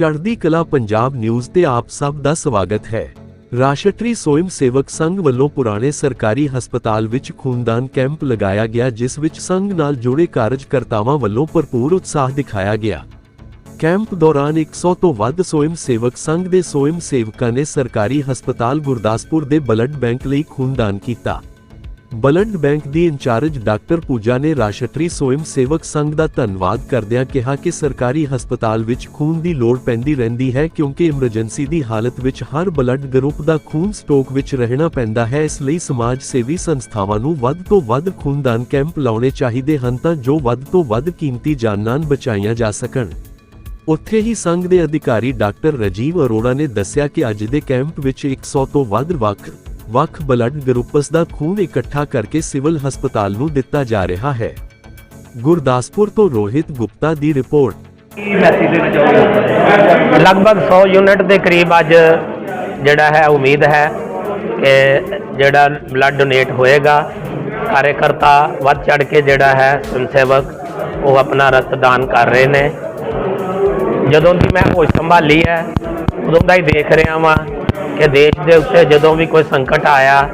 ਚੜ੍ਹਦੀ ਕਲਾ ਪੰਜਾਬ ਨਿਊਜ਼ ਤੇ ਆਪ ਸਭ ਦਾ ਸਵਾਗਤ ਹੈ। ਰਾਸ਼ਟਰੀ ਸਵੈਮ ਸੇਵਕ ਸੰਘ ਵੱਲੋਂ ਪੁਰਾਣੇ ਸਰਕਾਰੀ ਹਸਪਤਾਲ ਵਿੱਚ ਖੂਨਦਾਨ ਕੈਂਪ ਲਗਾਇਆ ਗਿਆ, ਜਿਸ ਵਿੱਚ ਸੰਘ ਨਾਲ ਜੁੜੇ ਕਾਰਜਕਰਤਾਵਾਂ ਵੱਲੋਂ ਭਰਪੂਰ ਉਤਸ਼ਾਹ ਦਿਖਾਇਆ ਗਿਆ। ਕੈਂਪ ਦੌਰਾਨ 100 ਤੋਂ ਵੱਧ ਸਵੈਮ ਸੇਵਕ ਸੰਘ ਦੇ ਸਵੈਮ ਸੇਵਕਾਂ ਨੇ ਸਰਕਾਰੀ ਹਸਪਤਾਲ ਗੁਰਦਾਸਪੁਰ ਦੇ ਬਲੱਡ ਬੈਂਕ ਲਈ ਖੂਨਦਾਨ ਕੀਤਾ। ਬਲੱਡ ਬੈਂਕ ਦੀ ਇੰਚਾਰਜ ਡਾਕਟਰ ਪੂਜਾ ਨੇ ਰਾਸ਼ਟਰੀ ਸਵੈਮ ਸੇਵਕ ਸੰਘ ਦਾ ਧੰਨਵਾਦ ਕਰਦਿਆਂ ਕਿਹਾ ਕਿ ਸਰਕਾਰੀ ਹਸਪਤਾਲ ਵਿੱਚ ਖੂਨ ਦੀ ਲੋੜ ਪੈਂਦੀ ਰਹਿੰਦੀ ਹੈ ਕਿਉਂਕਿ ਐਮਰਜੈਂਸੀ ਦੀ ਹਾਲਤ ਵਿੱਚ ਹਰ ਬਲੱਡ ਗਰੁੱਪ ਦਾ ਖੂਨ ਸਟਾਕ ਵਿੱਚ ਰਹਿਣਾ ਪੈਂਦਾ ਹੈ, ਇਸ ਲਈ ਸਮਾਜ ਸੇਵੀ ਸੰਸਥਾਵਾਂ ਨੂੰ ਵੱਧ ਤੋਂ ਵੱਧ ਖੂਨਦਾਨ ਕੈਂਪ ਲਾਉਣੇ ਚਾਹੀਦੇ ਹਨ ਤਾਂ ਜੋ ਵੱਧ ਤੋਂ ਵੱਧ ਕੀਮਤੀ ਜਾਨਾਂ ਬਚਾਈਆਂ ਜਾ ਸਕਣ। ਉੱਥੇ ਹੀ ਸੰਘ ਦੇ ਅਧਿਕਾਰੀ ਡਾਕਟਰ ਰਜੀਵ ਅਰੋੜਾ ਨੇ ਦੱਸਿਆ ਕਿ ਅੱਜ ਦੇ ਕੈਂਪ ਵਿੱਚ 100 ਤੋਂ ਵੱਧ ਵੱਖ ਵੱਖ ਬਲੱਡ ਗਰੁੱਪਸ ਦਾ ਖੂਨ ਇਕੱਠਾ ਕਰਕੇ ਸਿਵਲ ਹਸਪਤਾਲ ਨੂੰ ਦਿੱਤਾ ਜਾ ਰਿਹਾ ਹੈ। ਗੁਰਦਾਸਪੁਰ ਤੋਂ ਰੋਹਿਤ ਗੁਪਤਾ ਦੀ ਰਿਪੋਰਟ। ਲਗਭਗ 100 ਯੂਨਿਟ ਦੇ ਕਰੀਬ ਅੱਜ ਜਿਹੜਾ ਹੈ, ਉਮੀਦ ਹੈ ਕਿ ਜਿਹੜਾ ਬਲੱਡ ਡੋਨੇਟ ਹੋਏਗਾ। ਕਾਰਜਕਰਤਾ ਵੱਧ ਚੜ ਕੇ ਜਿਹੜਾ ਹੈ ਸਵੈਮ ਉਹ ਆਪਣਾ ਰਕਤਦਾਨ ਕਰ ਰਹੇ ਨੇ। ਜਦੋਂ ਦੀ ਮੈਂ ਹੋਸ਼ ਸੰਭਾਲੀ ਹੈ, ਉਦੋਂ ਦਾ ਹੀ ਦੇਖ ਰਿਹਾ ਵਾਂ ਕਿ ਦੇਸ਼ ਦੇ ਉੱਤੇ ਜਦੋਂ ਵੀ ਕੋਈ ਸੰਕਟ ਆਇਆ,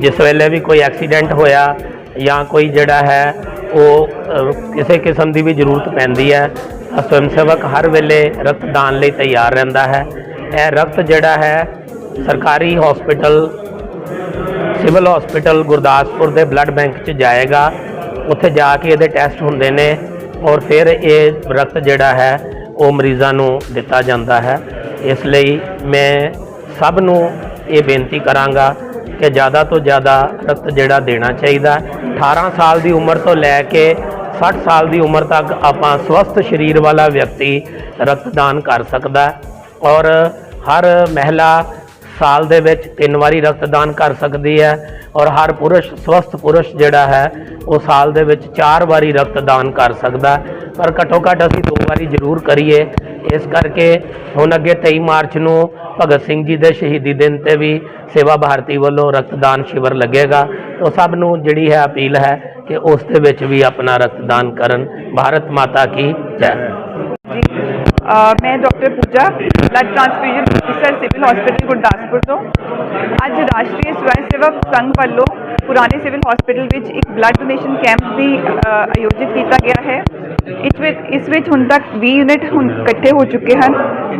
ਜਿਸ ਵੇਲੇ ਵੀ ਕੋਈ ਐਕਸੀਡੈਂਟ ਹੋਇਆ ਜਾਂ ਕੋਈ ਜਿਹੜਾ ਹੈ, ਉਹ ਕਿਸੇ ਕਿਸਮ ਦੀ ਵੀ ਜ਼ਰੂਰਤ ਪੈਂਦੀ ਹੈ, ਤਾਂ ਸਵੈਮ ਸੇਵਕ ਹਰ ਵੇਲੇ ਰਕਤਦਾਨ ਲਈ ਤਿਆਰ ਰਹਿੰਦਾ ਹੈ। ਇਹ ਰਕਤ ਜਿਹੜਾ ਹੈ, ਸਰਕਾਰੀ ਹਸਪੀਟਲ ਸਿਵਲ ਹਸਪੀਟਲ ਗੁਰਦਾਸਪੁਰ ਦੇ ਬਲੱਡ ਬੈਂਕ 'ਚ ਜਾਏਗਾ। ਉੱਥੇ ਜਾ ਕੇ ਇਹਦੇ ਟੈਸਟ ਹੁੰਦੇ ਨੇ ਔਰ ਫਿਰ ਇਹ ਰਕਤ ਜਿਹੜਾ ਹੈ, ਉਹ ਮਰੀਜ਼ਾਂ ਨੂੰ ਦਿੱਤਾ ਜਾਂਦਾ ਹੈ। ਇਸ ਲਈ ਮੈਂ ਸਭ ਨੂੰ ਇਹ ਬੇਨਤੀ ਕਰਾਂਗਾ ਕਿ ਜ਼ਿਆਦਾ ਤੋਂ ਜ਼ਿਆਦਾ ਰਕਤ ਜਿਹੜਾ ਦੇਣਾ ਚਾਹੀਦਾ 18 ਸਾਲ ਦੀ ਉਮਰ ਤੋਂ ਲੈ ਕੇ 60 ਸਾਲ ਦੀ ਉਮਰ ਤੱਕ ਆਪਾਂ ਸਵਸਥ ਸਰੀਰ ਵਾਲਾ ਵਿਅਕਤੀ ਰਕਤਦਾਨ ਕਰ ਸਕਦਾ ਔਰ ਹਰ ਮਹਿਲਾ ਸਾਲ ਦੇ ਵਿੱਚ ਤਿੰਨ ਵਾਰੀ ਰਕਤਦਾਨ ਕਰ ਸਕਦੀ ਹੈ ਔਰ ਹਰ ਪੁਰਸ਼, ਸਵਸਥ ਪੁਰਸ਼ ਜਿਹੜਾ ਹੈ, ਉਹ ਸਾਲ ਦੇ ਵਿੱਚ ਚਾਰ ਵਾਰੀ ਰਕਤਦਾਨ ਕਰ ਸਕਦਾ ਪਰ ਘੱਟੋ ਘੱਟ ਅਸੀਂ ਦੋ ਵਾਰੀ ਜ਼ਰੂਰ ਕਰੀਏ। ਇਸ ਕਰਕੇ ਹੁਣ ਅੱਗੇ 23 ਮਾਰਚ ਨੂੰ ਭਗਤ ਸਿੰਘ ਜੀ ਦੇ ਸ਼ਹੀਦੀ ਦਿਨ ਤੇ ਵੀ ਸੇਵਾ ਭਾਰਤੀ ਵੱਲੋਂ ਰਕਤਦਾਨ ਸ਼ਿਵਰ ਲੱਗੇਗਾ। ਉਹ ਸਭ ਨੂੰ ਜਿਹੜੀ ਹੈ ਅਪੀਲ ਹੈ ਕਿ ਉਸ ਦੇ ਵਿੱਚ ਵੀ ਆਪਣਾ ਰਕਤਦਾਨ ਕਰਨ। ਭਾਰਤ ਮਾਤਾ ਕੀ ਜੈ। ਮੈਂ ਡਾਕਟਰ ਪੂਜਾ ਬਲੱਡ ਟ੍ਰਾਂਸਫਿਊਜ਼ਨ ਅਫਸਰ ਸਿਵਲ ਹਸਪੀਟਲ ਗੁਰਦਾਸਪੁਰ ਤੋਂ। ਅੱਜ ਰਾਸ਼ਟਰੀ ਸਵੈ ਸੇਵਕ ਸੰਘ ਵੱਲੋਂ ਪੁਰਾਣੇ ਸਿਵਲ ਹਸਪੀਟਲ ਵਿੱਚ ਇੱਕ ਬਲੱਡ ਡੋਨੇਸ਼ਨ ਕੈਂਪ ਦੀ ਆਯੋਜਿਤ ਕੀਤਾ ਗਿਆ ਹੈ। ਇਸ ਵਿੱਚ ਇਸ ਵਿੱਚ ਹੁਣ ਤੱਕ 20 ਯੂਨਿਟ ਹੁਣ ਇਕੱਠੇ ਹੋ ਚੁੱਕੇ ਹਨ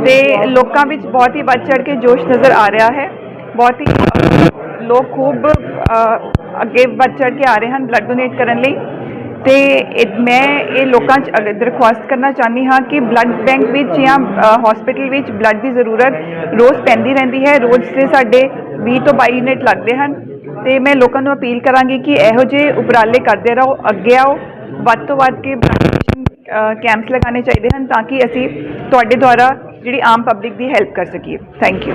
ਤੇ ਲੋਕਾਂ ਵਿੱਚ ਬਹੁਤ ਹੀ ਵੱਧ ਚੜ ਕੇ ਜੋਸ਼ ਨਜ਼ਰ ਆ ਰਿਹਾ ਹੈ। ਬਹੁਤ ਹੀ ਲੋਕ ਖੂਬ ਅੱਗੇ ਵੱਧ ਚੜ ਕੇ ਆ ਰਹੇ ਹਨ ਬਲੱਡ ਡੋਨੇਟ ਕਰਨ ਲਈ। ਤੇ ਮੈਂ ਇਹ ਲੋਕਾਂ 'ਚ ਅਗ- ਦਰਖਾਸਤ ਕਰਨਾ ਚਾਹੁੰਦੀ ਹਾਂ ਕਿ ਬਲੱਡ ਬੈਂਕ ਵਿੱਚ ਜਾਂ ਹਸਪੀਟਲ ਵਿੱਚ ਬਲੱਡ ਦੀ ਜ਼ਰੂਰਤ ਰੋਜ਼ ਪੈਂਦੀ ਰਹਿੰਦੀ ਹੈ। ਰੋਜ਼ ਦੇ ਸਾਡੇ 20 ਤੋਂ 22 ਯੂਨਿਟ ਲੱਗਦੇ ਹਨ। ਤੇ ਮੈਂ ਲੋਕਾਂ ਨੂੰ ਅਪੀਲ ਕਰਾਂਗੀ ਕਿ ਇਹੋ ਜਿਹੇ ਉਪਰਾਲੇ ਕਰਦੇ ਰਹੋ, ਅੱਗੇ ਆਓ, ਵੱਧ ਤੋਂ ਵੱਧ ਕੇ ਵੈਕਸੀਨੇਸ਼ਨ ਕੈਂਪਸ ਲਗਾਉਣੇ ਚਾਹੀਦੇ ਹਨ ਤਾਂ ਕਿ ਅਸੀਂ ਤੁਹਾਡੇ ਦੁਆਰਾ ਜਿਹੜੀ ਆਮ ਪਬਲਿਕ ਦੀ ਹੈਲਪ ਕਰ ਸਕੀਏ। Thank you